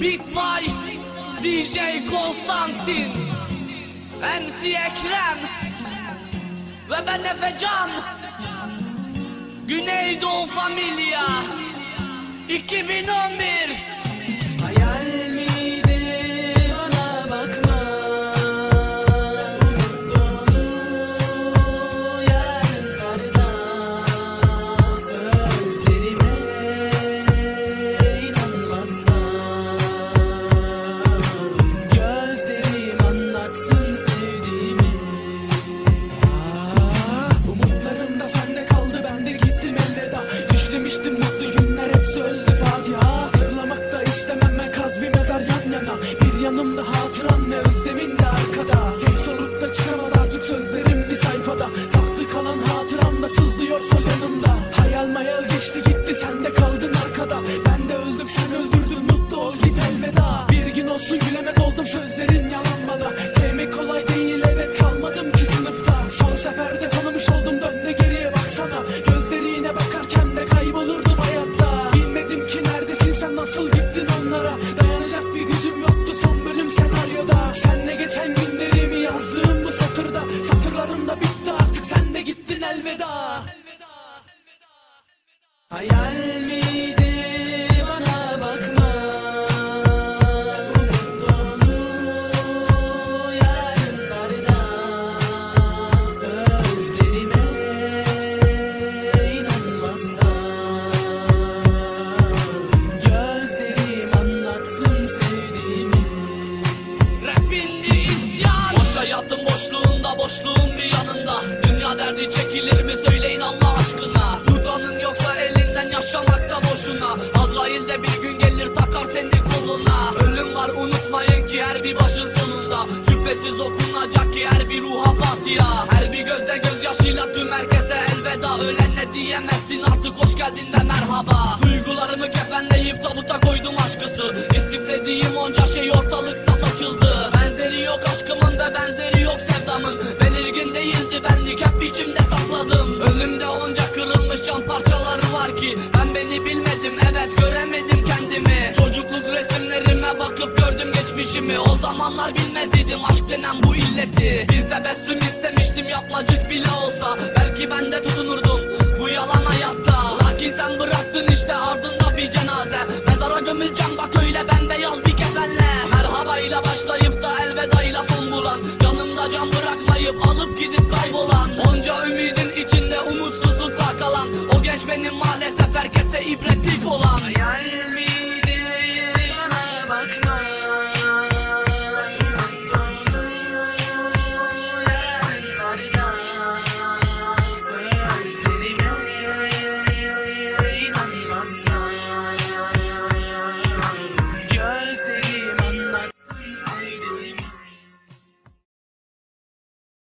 Beat by DJ Konstantin MC Ekrem Ve ben Efecan. Güneydoğu Familia 2011 المداح يا المداح boşluğunda boşluğun bir yanında. Dünya derdi çekilir mi? Söyleyin Allah aşkına. Tutanın yoksa elinden yaşamak da boşuna. Azrail de bir gün gelir takar seni koluna. Ölüm var unutmayın ki her bir başın sonunda. Şüphesiz okunacak ki her bir ruha fatiha. Her bir gözde gözyaşıyla tüm herkese elveda. Ölenle diyemezsin artık hoş geldin de merhaba. Duygularımı kefenleyip tabuta koydum aşkısı. İstiflediğim onca şey ortalıkta saçıldı. Benzeri yok aşkımın benzeri yok sevdamın. Belirgin değildi benlik hep içimde sakladım. Önümde onca kırılmış cam parçaları var ki Ben beni bilmedim evet göremedim kendimi. Çocukluk resimlerime bakıp gördüm geçmişimi. O zamanlar bilmezdim aşk denen bu illeti. Bir tebessüm istemiştim yapmacık bile olsa. Belki ben de tutunurdum bu yalan hayatta. Lakin sen bıraktın işte ardında bir cenaze. atlayıp alıp gidip kaybolan Onca ümidin içinde umutsuzlukla kalan O genç benim maalesef herkese ibretlik olan. Yani